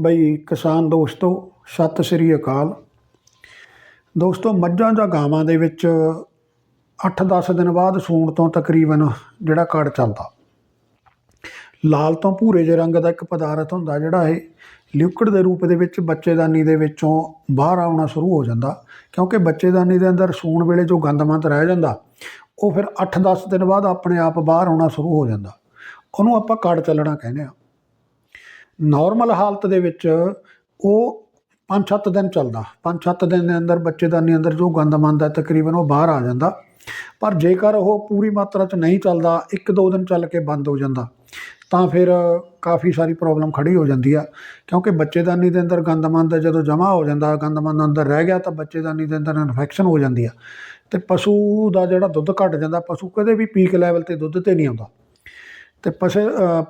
ਬਈ ਕਿਸਾਨ ਦੋਸਤੋ, ਸਤਿ ਸ੍ਰੀ ਅਕਾਲ। ਦੋਸਤੋ, ਮੱਝਾਂ ਜਾਂ ਗਾਵਾਂ ਦੇ ਵਿੱਚ 8-10 ਦਿਨ ਬਾਅਦ ਸੂਣ ਤੋਂ ਤਕਰੀਬਨ ਜਿਹੜਾ ਕੜ ਚੱਲਦਾ। ਲਾਲ ਤੋਂ ਭੂਰੇ ਜਿਹੇ ਰੰਗ ਦਾ ਇੱਕ ਪਦਾਰਥ ਹੁੰਦਾ ਜਿਹੜਾ ਇਹ ਲਿਕੁਇਡ ਦੇ ਰੂਪ ਦੇ ਵਿੱਚ ਬੱਚੇਦਾਨੀ ਦੇ ਵਿੱਚੋਂ ਬਾਹਰ ਆਉਣਾ ਸ਼ੁਰੂ ਹੋ ਜਾਂਦਾ, ਕਿਉਂਕਿ ਬੱਚੇਦਾਨੀ ਦੇ ਅੰਦਰ ਸੂਣ ਵੇਲੇ ਜੋ ਗੰਦਮੰਦ ਰਹਿ ਜਾਂਦਾ, ਉਹ ਫਿਰ 8-10 ਦਿਨ ਬਾਅਦ ਆਪਣੇ ਆਪ ਬਾਹਰ ਆਉਣਾ ਸ਼ੁਰੂ ਹੋ ਜਾਂਦਾ। ਉਹਨੂੰ ਆਪਾਂ ਕੜ ਚੱਲਣਾ ਕਹਿੰਦੇ ਆ ਨਾਰਮਲ ਹਾਲਤ ਦੇ ਵਿੱਚ ਉਹ 5-7 ਦਿਨ ਚੱਲਦਾ। 5-7 ਦਿਨ ਦੇ ਅੰਦਰ ਬੱਚੇਦਾਨੀ ਅੰਦਰ ਜੋ ਗੰਦ ਮੰਦ ਹੈ, ਤਕਰੀਬਨ ਉਹ ਬਾਹਰ ਆ ਜਾਂਦਾ। ਪਰ ਜੇਕਰ ਉਹ ਪੂਰੀ ਮਾਤਰਾ 'ਚ ਨਹੀਂ ਚੱਲਦਾ 1-2 ਦਿਨ ਚੱਲ ਕੇ ਬੰਦ ਹੋ ਜਾਂਦਾ, ਤਾਂ ਫਿਰ ਕਾਫੀ ਸਾਰੀ ਪ੍ਰੋਬਲਮ ਖੜੀ ਹੋ ਜਾਂਦੀ ਆ। ਕਿਉਂਕਿ ਬੱਚੇਦਾਨੀ ਦੇ ਅੰਦਰ ਗੰਦਮੰਦ ਜਦੋਂ ਜਮ੍ਹਾਂ ਹੋ ਜਾਂਦਾ, ਗੰਦਮੰਦ ਅੰਦਰ ਰਹਿ ਗਿਆ, ਤਾਂ ਬੱਚੇਦਾਨੀ ਦੇ ਅੰਦਰ ਇਨਫੈਕਸ਼ਨ ਹੋ ਜਾਂਦੀ ਆ। ਤੇ ਪਸ਼ੂ ਦਾ ਜਿਹੜਾ ਦੁੱਧ ਘਟ ਜਾਂਦਾ, ਪਸ਼ੂ ਕਦੇ ਵੀ ਪੀਕ ਲੈਵਲ ਤੇ ਦੁੱਧ ਤੇ ਨਹੀਂ ਆਉਂਦਾ। ਤੇ ਪਸ਼ੂ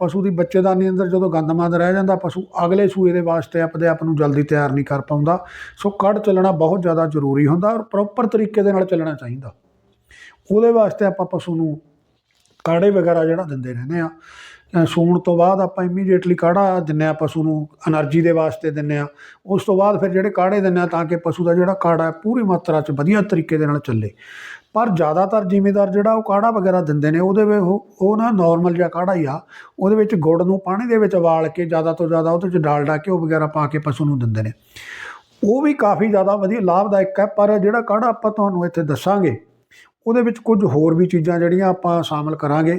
ਪਸ਼ੂ ਦੀ ਬੱਚੇਦਾਨੀ ਅੰਦਰ ਜਦੋਂ ਗੰਦਮੰਦ ਰਹਿ ਜਾਂਦਾ, ਪਸ਼ੂ ਅਗਲੇ ਸੂਏ ਦੇ ਵਾਸਤੇ ਆਪਦੇ ਆਪ ਨੂੰ ਜਲਦੀ ਤਿਆਰ ਨਹੀਂ ਕਰ ਪਾਉਂਦਾ। ਸੋ ਕੱਢ ਚੱਲਣਾ ਬਹੁਤ ਜ਼ਿਆਦਾ ਜ਼ਰੂਰੀ ਹੁੰਦਾ ਔਰ ਪ੍ਰੋਪਰ ਤਰੀਕੇ ਦੇ ਨਾਲ ਚੱਲਣਾ ਚਾਹੀਦਾ। ਉਹਦੇ ਵਾਸਤੇ ਆਪਾਂ ਪਸ਼ੂ ਨੂੰ ਕਾੜੇ ਵਗੈਰਾ ਜਿਹੜਾ ਦਿੰਦੇ ਰਹਿੰਦੇ ਆ। ਸੂਣ ਤੋਂ ਬਾਅਦ ਆਪਾਂ ਇਮੀਡੀਏਟਲੀ ਕਾੜਾ ਦਿੰਨੇ ਆ ਪਸ਼ੂ ਨੂੰ એનર્ਜੀ ਦੇ ਵਾਸਤੇ ਦਿੰਨੇ ਆ। ਉਸ ਤੋਂ ਬਾਅਦ ਫਿਰ ਜਿਹੜੇ ਕਾੜੇ ਦਿੰਨੇ ਆ ਤਾਂ ਕਿ ਪਸ਼ੂ ਦਾ ਜਿਹੜਾ ਕਾੜਾ ਪੂਰੀ ਮਾਤਰਾ 'ਚ ਵਧੀਆ ਤਰੀਕੇ ਦੇ ਨਾਲ ਚੱਲੇ। ਪਰ ਜ਼ਿਆਦਾਤਰ ਜ਼ਿਮੀਦਾਰ ਜਿਹੜਾ ਉਹ ਕਾੜਾ ਵਗੈਰਾ ਦਿੰਦੇ ਨੇ, ਉਹਦੇ ਵਿੱਚ ਉਹ ਨਾ ਨਾਰਮਲ ਜਿਹਾ ਕਾੜਾ ਹੀ ਆ। ਉਹਦੇ ਵਿੱਚ ਗੁੜ ਨੂੰ ਪਾਣੀ ਦੇ ਵਿੱਚ ਉਬਾਲ ਕੇ ਜ਼ਿਆਦਾ ਤੋਂ ਜ਼ਿਆਦਾ ਉਹਦੇ 'ਚ ਡਾਲਡਾ ਘਿਓ ਵਗੈਰਾ ਪਾ ਕੇ ਪਸ਼ੂ ਨੂੰ ਦਿੰਦੇ ਨੇ। ਉਹ ਵੀ ਕਾਫੀ ਜ਼ਿਆਦਾ ਵਧੀਆ ਲਾਭਦਾਇਕ ਹੈ, ਪਰ ਜਿਹੜਾ ਕਾੜਾ ਆਪਾਂ ਤੁਹਾਨੂੰ ਇੱਥੇ ਦੱਸਾਂਗੇ, ਉਹਦੇ ਵਿੱਚ ਕੁਝ ਹੋਰ ਵੀ ਚੀਜ਼ਾਂ ਜਿਹੜੀਆਂ ਆਪਾਂ ਸ਼ਾਮਲ ਕਰਾਂਗੇ।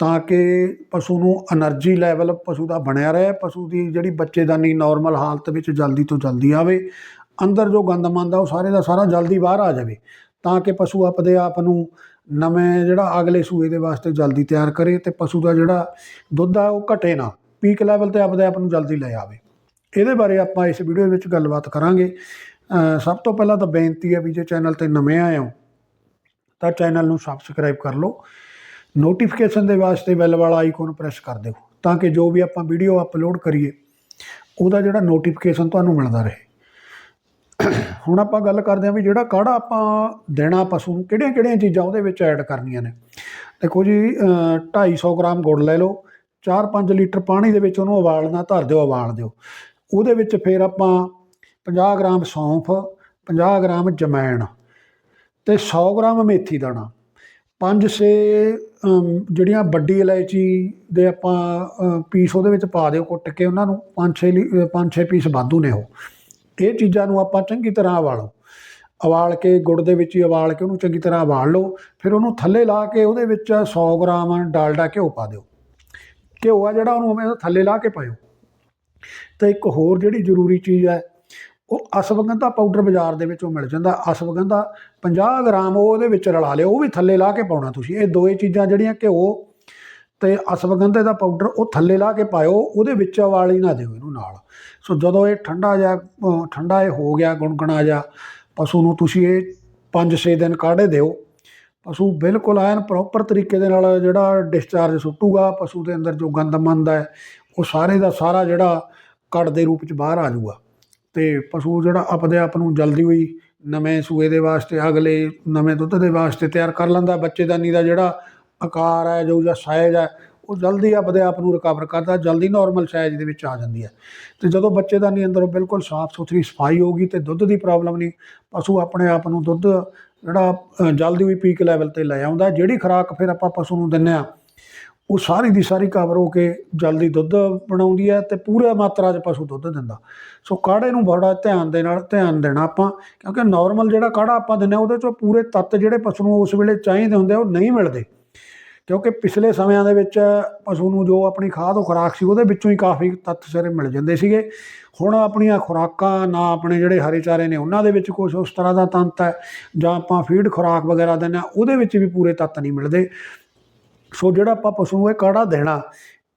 ਤਾਂ ਕਿ ਪਸ਼ੂ ਨੂੰ ਐਨਰਜੀ ਲੈਵਲ ਪਸ਼ੂ ਦਾ ਬਣਿਆ ਰਹੇ, ਪਸ਼ੂ ਦੀ ਜਿਹੜੀ ਬੱਚੇਦਾਨੀ ਨਾਰਮਲ ਹਾਲਤ ਵਿੱਚ ਜਲਦੀ ਤੋਂ ਜਲਦੀ ਆਵੇ, ਅੰਦਰ ਜੋ ਗੰਦ ਮੰਦ ਆ, ਉਹ ਸਾਰੇ ਦਾ ਸਾਰਾ ਜਲਦੀ ਬਾਹਰ ਆ ਜਾਵੇ, ਤਾਂ ਕਿ ਪਸ਼ੂ ਆਪਦੇ ਆਪ ਨੂੰ ਨਵੇਂ ਜਿਹੜਾ ਅਗਲੇ ਸੂਏ ਦੇ ਵਾਸਤੇ ਜਲਦੀ ਤਿਆਰ ਕਰੇ ਤੇ ਪਸ਼ੂ ਦਾ ਜਿਹੜਾ ਦੁੱਧ ਆ, ਉਹ ਘਟੇ ਨਾ ਪੀਕ ਲੈਵਲ ਤੇ ਆਪਦੇ ਆਪ ਨੂੰ ਜਲਦੀ ਲੈ ਆਵੇ। ਇਹਦੇ ਬਾਰੇ ਆਪਾਂ ਇਸ ਵੀਡੀਓ ਵਿੱਚ ਗੱਲਬਾਤ ਕਰਾਂਗੇ। ਸਭ ਤੋਂ ਪਹਿਲਾਂ ਤਾਂ ਬੇਨਤੀ ਹੈ ਵੀ ਜੇ ਚੈਨਲ ਤੇ ਨਵੇਂ ਆਏ ਹੋ, ਤਾਂ ਚੈਨਲ ਨੂੰ ਸਬਸਕ੍ਰਾਈਬ ਕਰ ਲਓ। ਨੋਟੀਫਿਕੇਸ਼ਨ ਦੇ ਵਾਸਤੇ ਬੈਲ ਵਾਲਾ ਆਈਕਨ ਪ੍ਰੈਸ ਕਰ ਦਿਓ ਤਾਂ ਕਿ ਜੋ ਵੀ ਆਪਾਂ ਵੀਡੀਓ ਅਪਲੋਡ ਕਰੀਏ ਉਹਦਾ ਜਿਹੜਾ ਨੋਟੀਫਿਕੇਸ਼ਨ ਤੁਹਾਨੂੰ ਮਿਲਦਾ ਰਹੇ। ਹੁਣ ਆਪਾਂ ਗੱਲ ਕਰਦੇ ਹਾਂ ਵੀ ਜਿਹੜਾ ਕਾੜਾ ਆਪਾਂ ਦੇਣਾ ਪਸ਼ੂ ਨੂੰ ਕਿਹੜੀਆਂ ਕਿਹੜੀਆਂ ਚੀਜ਼ਾਂ ਉਹਦੇ ਵਿੱਚ ਐਡ ਕਰਨੀਆਂ ਨੇ। ਦੇਖੋ ਜੀ ਅ, 250 ਗ੍ਰਾਮ ਗੁੜ ਲੈ ਲਓ 4-5 ਲੀਟਰ ਪਾਣੀ ਦੇ ਵਿੱਚ ਉਹਨੂੰ ਉਬਾਲਣਾ ਧਰ ਦਿਓ ਉਬਾਲ ਦਿਓ। ਉਹਦੇ ਵਿੱਚ ਫਿਰ ਆਪਾਂ 50 ਗ੍ਰਾਮ ਸੌਂਫ 50 ਗ੍ਰਾਮ ਜਮੈਣ ਤੇ 100 ਗ੍ਰਾਮ ਮੇਥੀ ਦਾਣਾ। ਪੰਜ ਛੇ ਜਿਹੜੀਆਂ ਵੱਡੀ ਇਲਾਇਚੀ ਦੇ ਆਪਾਂ ਪੀਸ ਉਹਦੇ ਵਿੱਚ ਪਾ ਦਿਓ ਕੁੱਟ ਕੇ ਉਹਨਾਂ ਨੂੰ, ਪੰਜ ਛੇ ਲੀ- ਪੰਜ ਛੇ ਪੀਸ ਵਾਧੂ ਨੇ ਉਹ। ਇਹ ਚੀਜ਼ਾਂ ਨੂੰ ਆਪਾਂ ਚੰਗੀ ਤਰ੍ਹਾਂ ਉਬਾਲੋ। ਉਬਾਲ ਕੇ ਗੁੜ ਦੇ ਵਿੱਚ ਹੀ ਉਬਾਲ ਕੇ ਉਹਨੂੰ ਚੰਗੀ ਤਰ੍ਹਾਂ ਉਬਾਲ ਲਓ। ਫਿਰ ਉਹਨੂੰ ਥੱਲੇ ਲਾ ਕੇ ਉਹਦੇ ਵਿੱਚ 100 ਗ੍ਰਾਮ ਡਾਲਡਾ ਘਿਓ ਪਾ ਦਿਓ। ਘਿਓ ਆ ਜਿਹੜਾ ਉਹਨੂੰ ਉਵੇਂ ਥੱਲੇ ਲਾ ਕੇ ਪਾਇਓ। ਤਾਂ ਇੱਕ ਹੋਰ ਜਿਹੜੀ ਜ਼ਰੂਰੀ ਚੀਜ਼ ਹੈ ਉਹ ਅਸਵਗੰਧਾ ਪਾਊਡਰ ਬਾਜ਼ਾਰ ਦੇ ਵਿੱਚੋਂ ਮਿਲ ਜਾਂਦਾ। ਅਸਵਗੰਧਾ 50 ਗ੍ਰਾਮ ਉਹ ਉਹਦੇ ਵਿੱਚ ਰਲਾ ਲਿਓ, ਉਹ ਵੀ ਥੱਲੇ ਲਾ ਕੇ ਪਾਉਣਾ ਤੁਸੀਂ। ਇਹ ਦੋਏ ਚੀਜ਼ਾਂ ਜਿਹੜੀਆਂ ਘਿਓ ਤੇ ਅਸਵਗੰਧੇ ਦਾ ਪਾਊਡਰ ਉਹ ਥੱਲੇ ਲਾ ਕੇ ਪਾਇਓ, ਉਹਦੇ ਵਿੱਚ ਵਾਲੀ ਨਾ ਦਿਓ ਇਹਨੂੰ ਨਾਲ। ਸੋ ਜਦੋਂ ਇਹ ਠੰਡਾ ਜਾਂ ਠੰਡਾ ਇਹ ਹੋ ਗਿਆ, ਗੁਣਗੁਣਾ ਜਾਂ ਪਸ਼ੂ ਨੂੰ ਤੁਸੀਂ ਇਹ 5-6 ਦਿਨ ਕਾੜੇ ਦਿਓ। ਪਸ਼ੂ ਬਿਲਕੁਲ ਐਨ ਪ੍ਰੋਪਰ ਤਰੀਕੇ ਦੇ ਨਾਲ ਜਿਹੜਾ ਡਿਸਚਾਰਜ ਸੁੱਟੂਗਾ, ਪਸ਼ੂ ਦੇ ਅੰਦਰ ਜੋ ਗੰਦ ਮੰਦ ਹੈ, ਉਹ ਸਾਰੇ ਦਾ ਸਾਰਾ ਜਿਹੜਾ ਕੜ ਦੇ ਰੂਪ ਚ ਬਾਹਰ ਆ ਜਾਊਗਾ। ਅਤੇ ਪਸ਼ੂ ਜਿਹੜਾ ਆਪਦੇ ਆਪ ਨੂੰ ਜਲਦੀ ਹੋਈ ਨਵੇਂ ਸੂਏ ਦੇ ਵਾਸਤੇ, ਅਗਲੇ ਨਵੇਂ ਦੁੱਧ ਦੇ ਵਾਸਤੇ ਤਿਆਰ ਕਰ ਲੈਂਦਾ। ਬੱਚੇਦਾਨੀ ਦਾ ਜਿਹੜਾ ਆਕਾਰ ਹੈ, ਜੋ ਜਾਂ ਸਾਈਜ਼ ਹੈ, ਉਹ ਜਲਦੀ ਆਪਦੇ ਆਪ ਨੂੰ ਰਿਕਵਰ ਕਰਦਾ, ਜਲਦੀ ਨਾਰਮਲ ਸਾਈਜ਼ ਦੇ ਵਿੱਚ ਆ ਜਾਂਦੀ ਹੈ। ਤੇ ਜਦੋਂ ਬੱਚੇਦਾਨੀ ਅੰਦਰੋਂ ਬਿਲਕੁਲ ਸਾਫ਼ ਸੁਥਰੀ, ਸਫ਼ਾਈ ਹੋਗੀ ਤੇ ਦੁੱਧ ਦੀ ਪ੍ਰੋਬਲਮ ਨਹੀਂ, ਪਸ਼ੂ ਆਪਣੇ ਆਪ ਨੂੰ ਦੁੱਧ ਜਿਹੜਾ ਜਲਦੀ ਵੀ ਪੀਕ ਲੈਵਲ ਤੇ ਲੈ ਆਉਂਦਾ। ਜਿਹੜੀ ਖੁਰਾਕ ਫਿਰ ਆਪਾਂ ਪਸ਼ੂ ਨੂੰ ਦਿੰਨੇ ਆ ਉਹ ਸਾਰੀ ਦੀ ਸਾਰੀ ਕਵਰ ਹੋ ਕੇ ਜਲਦੀ ਦੁੱਧ ਬਣਾਉਂਦੀ ਹੈ ਤੇ ਪੂਰੇ ਮਾਤਰਾ 'ਚ ਪਸ਼ੂ ਦੁੱਧ ਦਿੰਦਾ। ਸੋ ਕਾੜੇ ਨੂੰ ਬੜਾ ਧਿਆਨ ਦੇ ਨਾਲ ਧਿਆਨ ਦੇਣਾ ਆਪਾਂ, ਕਿਉਂਕਿ ਨਾਰਮਲ ਜਿਹੜਾ ਕਾੜਾ ਆਪਾਂ ਦਿੰਦੇ ਹਾਂ ਉਹਦੇ 'ਚੋਂ ਪੂਰੇ ਤੱਤ ਜਿਹੜੇ ਪਸ਼ੂ ਨੂੰ ਉਸ ਵੇਲੇ ਚਾਹੀਦੇ ਹੁੰਦੇ ਉਹ ਨਹੀਂ ਮਿਲਦੇ। ਕਿਉਂਕਿ ਪਿਛਲੇ ਸਮਿਆਂ ਦੇ ਵਿੱਚ ਪਸ਼ੂ ਨੂੰ ਜੋ ਆਪਣੀ ਖਾਦ ਉਹ ਖੁਰਾਕ ਸੀ, ਉਹਦੇ ਵਿੱਚੋਂ ਹੀ ਕਾਫੀ ਤੱਤ ਸਾਰੇ ਮਿਲ ਜਾਂਦੇ ਸੀਗੇ। ਹੁਣ ਆਪਣੀਆਂ ਖੁਰਾਕਾਂ ਨਾ ਆਪਣੇ ਜਿਹੜੇ ਹਰੇ ਚਾਰੇ ਨੇ, ਉਹਨਾਂ ਦੇ ਵਿੱਚ ਕੁਝ ਉਸ ਤਰ੍ਹਾਂ ਦਾ ਤੰਤ ਹੈ, ਜਾਂ ਆਪਾਂ ਫੀਡ ਖੁਰਾਕ ਵਗੈਰਾ ਦਿੰਦੇ ਹਾਂ, ਉਹਦੇ ਵਿੱਚ ਵੀ ਪੂਰੇ ਤੱਤ ਨਹੀਂ ਮਿਲਦੇ। ਸੋ ਜਿਹੜਾ ਆਪਾਂ ਪਸ਼ੂ ਨੂੰ ਇਹ ਕਾੜਾ ਦੇਣਾ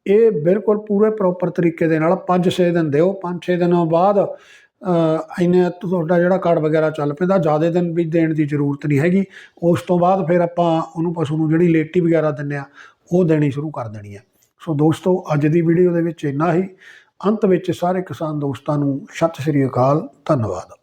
ਇਹ ਬਿਲਕੁਲ ਪੂਰੇ ਪ੍ਰੋਪਰ ਤਰੀਕੇ ਦੇ ਨਾਲ 5-6 ਦਿਨ ਦਿਓ 5-6 ਦਿਨਾਂ ਬਾਅਦ ਅ, ਇੰਨੇ ਤੁਹਾਡਾ ਜਿਹੜਾ ਕਾੜ ਵਗੈਰਾ ਚੱਲ ਪੈਂਦਾ ਜ਼ਿਆਦਾ ਦਿਨ ਵੀ ਦੇਣ ਦੀ ਜ਼ਰੂਰਤ ਨਹੀਂ ਹੈਗੀ। ਉਸ ਤੋਂ ਬਾਅਦ ਫਿਰ ਆਪਾਂ ਉਹਨੂੰ ਪਸ਼ੂ ਨੂੰ ਜਿਹੜੀ ਲੇਟੀ ਵਗੈਰਾ ਦਿੰਦੇ ਆ ਉਹ ਦੇਣੀ ਸ਼ੁਰੂ ਕਰ ਦੇਣੀ ਹੈ। ਸੋ ਦੋਸਤੋ ਅੱਜ ਦੀ ਵੀਡੀਓ ਦੇ ਵਿੱਚ ਇੰਨਾ ਹੀ। ਅੰਤ ਵਿੱਚ ਸਾਰੇ ਕਿਸਾਨ ਦੋਸਤਾਂ ਨੂੰ ਸਤਿ ਸ੍ਰੀ ਅਕਾਲ ਧੰਨਵਾਦ।